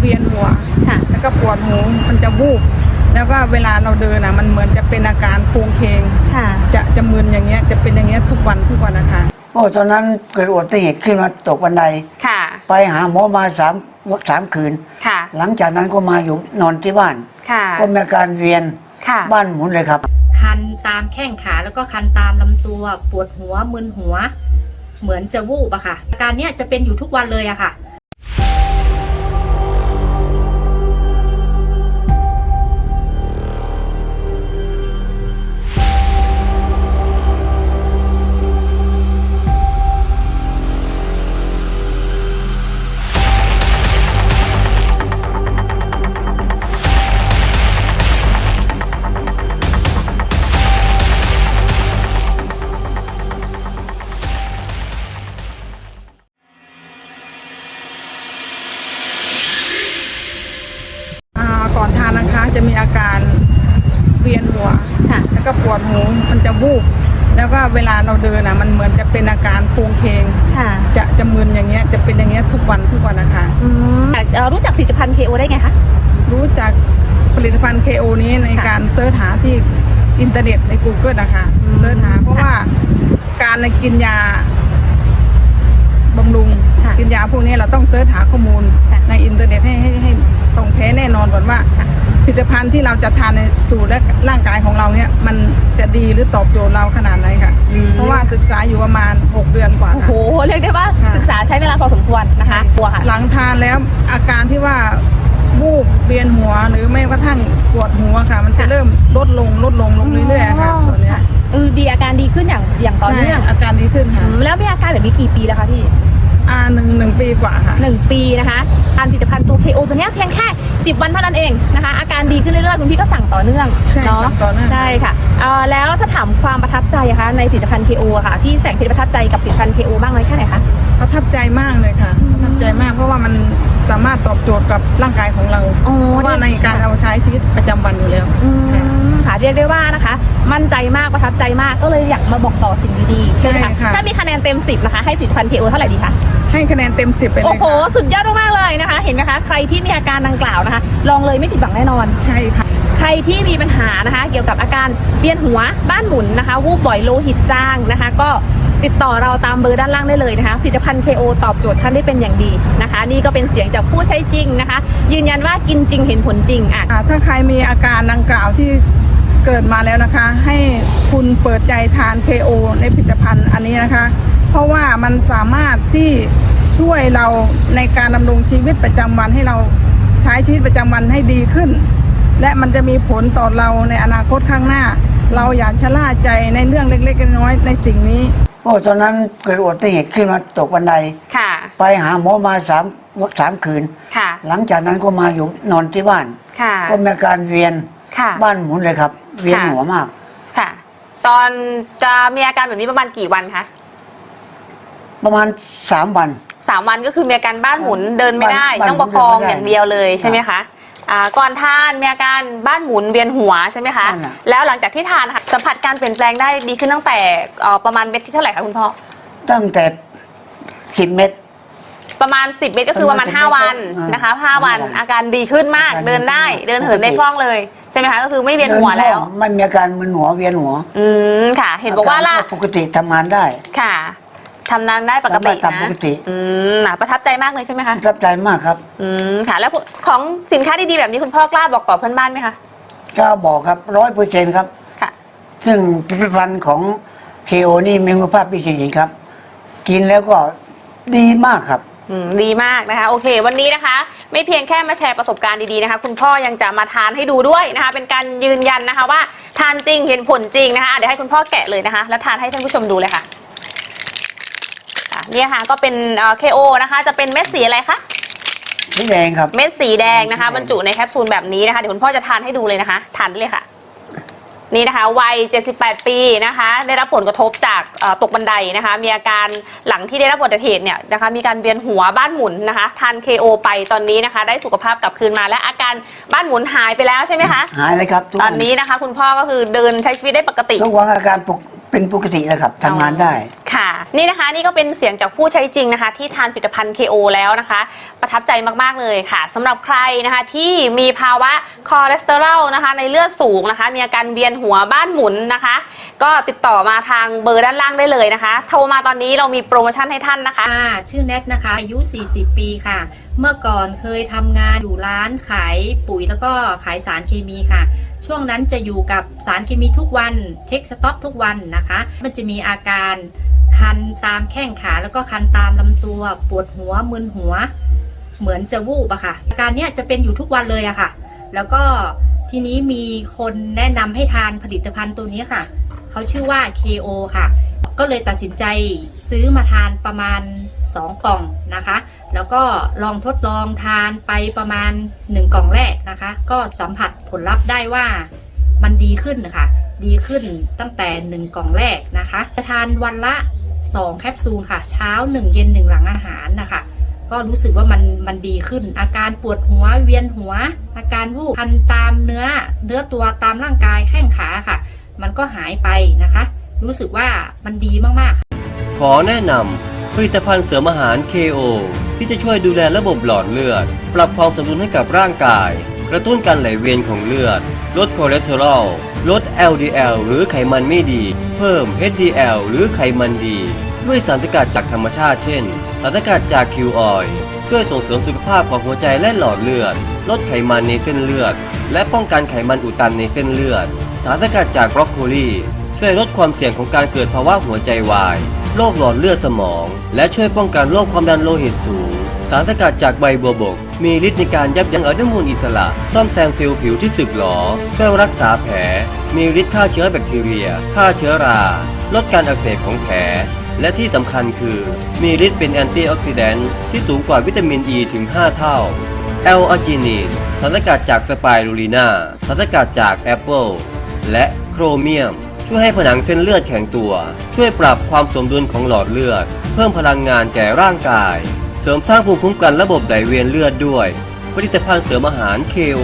เวียนหัว ค่ะ แล้วก็ปวดหูมันจะวูบ แล้วก็เวลาเราเดินอะมันเหมือนจะเป็นอาการโครงเคงค่ะ จะจะมึนอย่างเงี้ยจะเป็นอย่างเงี้ยทุกวันทุกวันนะคะ โอ้ตอนนั้นเกิดอุบัติเหตุขึ้นมาตกบันได ค่ะ ไปหาหมอมาสามสามคืน ค่ะ หลังจากนั้นก็มาอยู่นอนที่บ้าน ค่ะ ก็มีอาการเวียนค่ะ บ้านหมุนเลยครับ คันตามแข้งขาแล้วก็คันตามลำตัว ปวดหัวมึนหัว เหมือนจะวูบอะค่ะอาการเนี้ยจะเป็นอยู่ทุกวันเลยอะค่ะ อาการเวียนหัวค่ะแล้วก็ปวดหูมันจะวูบแล้วก็เวลาเราเดินอะ มันเหมือนจะเป็นอาการโครงเคงค่ะ จะจะมึนอย่างเงี้ยจะเป็นอย่างเงี้ยทุกวันทุกวันนะคะ อืมเอ่อรู้จักผลิตภัณฑ์ KO ได้ไงคะ รู้จักผลิตภัณฑ์ KO นี้ในค่ะการเสิร์ชหาที่อินเทอร์เน็ตใน Google นะคะอืมเสิร์ชหาเพราะค่ะว่าการกินยาบำรุงค่ะกินยาพวกนี้เราต้องเสิร์ชหาข้อมูลค่ะในอินเทอร์เน็ตให้ให้ให้ตรงแท้แน่นอนก่อนว่าผ ลิตภัณฑ์ที่เราจะทานในสู่และร่างกายของเราเนี่ย มันจะดีหรือตอบโจทย์เราขนาดไหนค่ะอืมเพราะว่าศึกษาอยู่ประมาณ 6 เดือนกว่าโอ้โหค่ะเรียกได้ว่าค่ะ ศึกษาใช้เวลาพอสมควรนะคะกลัวค่ะ หลังทานแล้วอาการที่ว่าวูบเวียนหัวหรือไม่กระทั่งปวดหัวค่ะ มันจะค่ะ เริ่มลดลงลดลงลงเรื่อยๆค่ะตัวเนี้ยเออดีอาการดีขึ้นอย่างอย่างต่อใช่เนื่องอาการดีขึ้นอืค่ะมแล้วมีอาการแบบนี้กี่ปีแล้วคะพี่ อ่าหนึ่งหนึ่งปีกว่าค่ะหนึ่งปีนะคะทานผลิตภัณฑ์ตัว KO ตัวเนี้ยเพียงแค่ 10 วันเท่านั้นเองนะคะ อาการดีขึ้นเรื่อยๆคุณพี่ก็สั่งต่อเนื่องใช่เนาะสั่งต่อเนื่อง ใช่ค่ะเอ่อแล้วถ้าถามความประทับใจอะคะในผลิตภัณฑ์ KO อะค่ะพี่แสงเพชรประทับใจกับผลิตภัณฑ์ KO บ้างไหมแค่ไหนคะ ประทับใจมากเลยค่ะอืมประทับใจมากเพราะว่ามัน สามารถตอบโจทย์กับร่างกายของเราอ๋อเพราะว่าในการเอาใช้ชีวิตประจำวันอยู่แล้ว อืมค่ะเรียกได้ว่านะคะ มั่นใจมากประทับใจมากก็เลยอยากมาบอกต่อสิ่งดีๆใช่ไหมใช่คะค่ะ ถ้ามีคะแนนเต็ม 10นะคะให้ผลิตภัณฑ์ KO เท่าไหร่ดีคะให้คะแนนเต็มสิบไปเลโอ้ยโหค่ะสุดยอดมากๆเลยนะคะ เห็นไหมคะ ใครที่มีอาการดังกล่าวนะคะ ลองเลยไม่ผิดหวังแน่นอน ใช่ค่ะ ใครที่มีปัญหานะคะ เกี่ยวกับอาการเวียนหัวบ้านหมุนนะคะ วูบบ่อยโลหิตจางนะคะ ก็ ติดต่อเราตามเบอร์ด้านล่างได้เลยนะคะผลิตภัณฑ์ KO ตอบโจทย์ท่านได้เป็นอย่างดีนะคะ นี่ก็เป็นเสียงจากผู้ใช้จริงนะคะ ยืนยันว่ากินจริงเห็นผลจริงอะ อ่าถ้าใครมีอาการดังกล่าวที่เกิดมาแล้วนะคะ ให้คุณเปิดใจทาน KO ในผลิตภัณฑ์อันนี้นะคะ เพราะว่ามันสามารถที่ช่วยเราในการดำรงชีวิตประจำวันให้เราใช้ชีวิตประจำวันให้ดีขึ้น และมันจะมีผลต่อเราในอนาคตข้างหน้า เราอย่าชะล่าใจในเรื่องเล็กๆน้อยๆในสิ่งนี้ โอ้ตอนนั้นเกิดอุบัติเหตุขึ้นมาตกบันได ค่ะ ไปหาหมอมาสามสามคืน ค่ะ หลังจากนั้นก็มาอยู่นอนที่บ้าน ค่ะ ก็มีอาการเวียนค่ะ บ้านหมุนเลยครับ เวียนหัวมาก ค่ะ ตอนจะมีอาการแบบนี้ประมาณกี่วันคะประมาณสามวัน สามวันก็คือมีอาการบ้านหมุนเดินไม่ได้ บ้านต้องประคองเดินไม่ได้ อย่างเดียวเลยใช่ไหมคะ อ่าก่อนทานมีอาการบ้านหมุนเวียนหัวใช่ไหมคะนั่นน่ะ แล้วหลังจากที่ทานค่ะสัมผัสการเปลี่ยนแปลงได้ดีขึ้นตั้งแต่เอ่อประมาณเม็ดที่เท่าไหร่คะคุณพ่อตั้งแต่สิบเม็ด ประมาณ 10 เม็ดก็คือประมาณประมาณ5วันอ่านนะคะ5วันห้าวันอาการดีขึ้นมากอาการดีเดินได้ขึ้นมากเดินเหินได้ปกติ คล่องเลยใช่ไหมคะก็คือไม่เวียนหัวดิแล้วคองไม่มีอาการมึนหัวเวียนหัวอืมค่ะ เห็นบอกว่าล่ะปกติทำงานได้ ค่ะ ทำงานได้ปกติทำงานตามนะปกติ อืมน่ะประทับใจมากเลยใช่ไหมคะประทับใจมากครับอืมค่ะ แล้วของสินค้าดีๆแบบนี้คุณพ่อกล้าบอกต่อเพื่อนบ้านไหมคะก็บอกครับร้อยเปอร์เซ็นต์ครับค่ะ ซึ่งผลิตภัณฑ์ของเคโอนี่มีคุณภาพดีจริงๆครับ กินแล้วก็ดีมากครับอืมดีมากนะคะ โอเค วันนี้นะคะ ไม่เพียงแค่มาแชร์ประสบการณ์ดีๆนะคะ คุณพ่อยังจะมาทานให้ดูด้วยนะคะ เป็นการยืนยันนะคะว่าทานจริงเห็นผลจริงนะคะอะเดี๋ยวให้คุณพ่อแกะเลยนะคะ แล้วทานให้ท่านผู้ชมดูเลยค่ะอะ เนี่ยค่ะก็เป็นเอ่อ KO นะคะ จะเป็นเม็ดสีอะไรคะนี่แดงครับ เม็ดสีแดงนะคะสีแดงบรรจุในแคปซูลแบบนี้นะคะเดี๋ยวคุณพ่อจะทานให้ดูเลยนะคะทานได้เลยค่ะ นี่นะคะวัย 78 ปีนะคะ ได้รับผลกระทบจากเอ่อตกบันไดนะคะ มีอาการหลังที่ได้รับอุบัติเหตุเนี่ยนะคะ มีการเวียนหัวบ้านหมุนนะคะทาน KO ไปตอนนี้นะคะ ได้สุขภาพกลับคืนมาและอาการบ้านหมุนหายไปแล้วใช่ไหมคะหายเลยครับทุกตวัอนนี้นะคะ คุณพ่อก็คือเดินใช้ชีวิตได้ปกติทุกวันอาการปก เป็นปกติแล้วครับทำงานได้ ค่ะ นี่นะคะนี่ก็เป็นเสียงจากผู้ใช้จริงนะคะ ที่ทานผลิตภัณฑ์ KO แล้วนะคะ ประทับใจมากๆเลยค่ะสำหรับใครนะคะที่มีภาวะคอเลสเตอรอลนะคะ ในเลือดสูงนะคะ มีอาการเวียนหัวบ้านหมุนนะคะ ก็ติดต่อมาทางเบอร์ด้านล่างได้เลยนะคะ โทรมาตอนนี้เรามีโปรโมชั่นให้ท่านนะคะค่ะชื่อแนทนะคะอายุ 40 ปีค่ะ เมื่อก่อนเคยทำงานอยู่ร้านขายปุ๋ยแล้วก็ขายสารเคมีค่ะ ช่วงนั้นจะอยู่กับสารเคมีทุกวันเช็คสต็อกทุกวันนะคะ มันจะมีอาการคันตามแข้งขาแล้วก็คันตามลำตัวปวดหัวมึนหัว เหมือนจะวูบอะค่ะ อาการเนี้ยจะเป็นอยู่ทุกวันเลยอะค่ะ แล้วก็ทีนี้มีคนแนะนำให้ทานผลิตภัณฑ์ตัวนี้ค่ะเขาชื่อว่า KO ค่ะ ก็เลยตัดสินใจซื้อมาทานประมาณ 2 กล่องนะคะ แล้วก็ลองทดลองทานไปประมาณ 1 กล่องแรกนะคะ ก็สัมผัสผลลัพธ์ได้ว่ามันดีขึ้นนะคะดีขึ้นตั้งแต่ 1 กล่องแรกนะคะจะทานวันละ 2 แคปซูลค่ะ เช้า 1 เย็น 1 หลังอาหารนะคะ ก็รู้สึกว่ามันมันดีขึ้น อาการปวดหัวเวียนหัว อาการวูบคันตามเนื้อเนื้อตัวตามร่างกายแข้งขาค่ะ มันก็หายไปนะคะ รู้สึกว่ามันดีมากๆ ขอแนะนำ ผลิตภัณฑ์เสริมอาหาร KO ที่จะช่วยดูแลระบบหลอดเลือด ปรับความสมดุลให้กับร่างกาย กระตุ้นการไหลเวียนของเลือด ลดคอเลสเตอรอล ลด LDL หรือไขมันไม่ดี เพิ่ม HDL หรือไขมันดี ด้วยสารสกัดจากธรรมชาติเช่น สารสกัดจากคิวออยช่วยส่งเสริมสุขภาพของหัวใจและหลอดเลือด ลดไขมันในเส้นเลือด และป้องกันไขมันอุดตันในเส้นเลือด สารสกัดจากบรอกโคลี ช่วยลดความเสี่ยงของการเกิดภาวะหัวใจวาย โรคหลอดเลือดสมอง และช่วยป้องกันโรคความดันโลหิตสูง สารสกัดจากใบบัวบก มีฤทธิ์ในการยับยั้งอนุมูลอิสระ ซ่อมแซมเซลล์ผิวที่สึกหรอ ช่วยรักษาแผล มีฤทธิ์ฆ่าเชื้อแบคทีเรีย ฆ่าเชื้อรา ลดการอักเสบของแผล และที่สำคัญคือ มีฤทธิ์เป็นแอนตี้ออกซิแดนต์ที่สูงกว่าวิตามินอ e ีถึง 5 เท่าแอลอาจินีนสารสกัดจากสไปรูลีนาสารสกัดจากแอปเปิลและโครเมียม ช่วยให้ผนังเส้นเลือดแข็งตัว ช่วยปรับความสมดุลของหลอดเลือด เพิ่มพลังงานแก่ร่างกาย เสริมสร้างภูมิคุ้มกันระบบไหลเวียนเลือดด้วย ผลิตภัณฑ์เสริมอาหาร KO